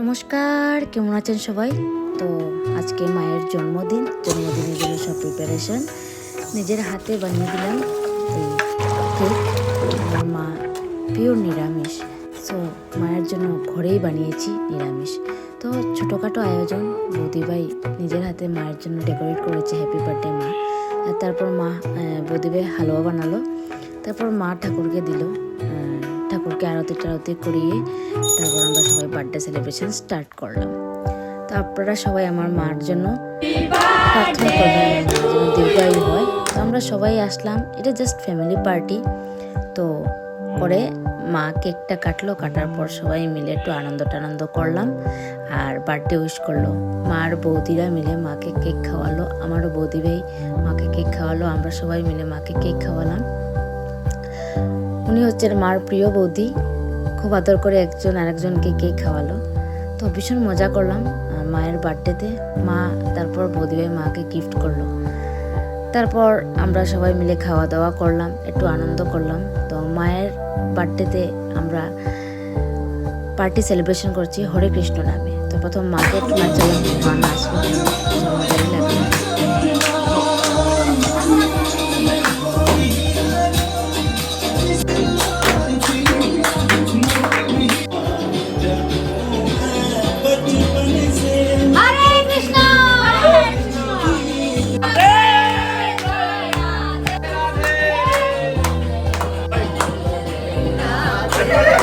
নমস্কার, কেমন আছেন সবাই? তো আজকে মায়ের জন্মদিন জন্মদিনের জন্য সব প্রিপারেশন নিজের হাতে বানিয়ে দিলাম কেক আমার মা পিওর নিরামিষ সো মায়ের জন্য ঘরেই বানিয়েছি নিরামিষ। তো ছোটোখাটো আয়োজন, বৌদিভাই নিজের হাতে মায়ের জন্য ডেকোরেট করেছে হ্যাপি বার্থডে মা। তারপর মা বৌদিভাই হালুয়া বানালো। তারপর মা ঠাকুরকে দিল। ঠাকুরকে আরতি টারতি করিয়ে তারপর আমরা সবাই বার্থডে সেলিব্রেশন স্টার্ট করলাম। তো আপনারা সবাই আমার মার জন্য দীর্ঘায়ু হয়। তো আমরা সবাই আসলাম, এটা জাস্ট ফ্যামিলি পার্টি তো পরে মা কেকটা কাটলো, কাটার পর সবাই মিলে একটু আনন্দ টানন্দ করলাম আর বার্থডে উইশ করল। মার বৌদিরা মিলে মাকে কেক খাওয়ালো, আমারও বৌদি ভাই মাকে কেক খাওয়ালো, আমরা সবাই মিলে মাকে কেক খাওয়ালাম। উনি হচ্ছেন মার প্রিয় বৌদি। খুব আদর করে একজন আরেকজনকে কেক খাওয়ালো। তো ভীষণ মজা করলাম মায়ের বার্থডেতে। মা তারপর বৌদিভাই মাকে গিফট করল। তারপর আমরা সবাই মিলে খাওয়া দাওয়া করলাম, একটু আনন্দ করলাম। তো মায়ের বার্থডেতে আমরা পার্টি সেলিব্রেশন করছি হরে কৃষ্ণ নামে। তো প্রথম মাকে একটু নাচালাম মা নাচলো Yeah.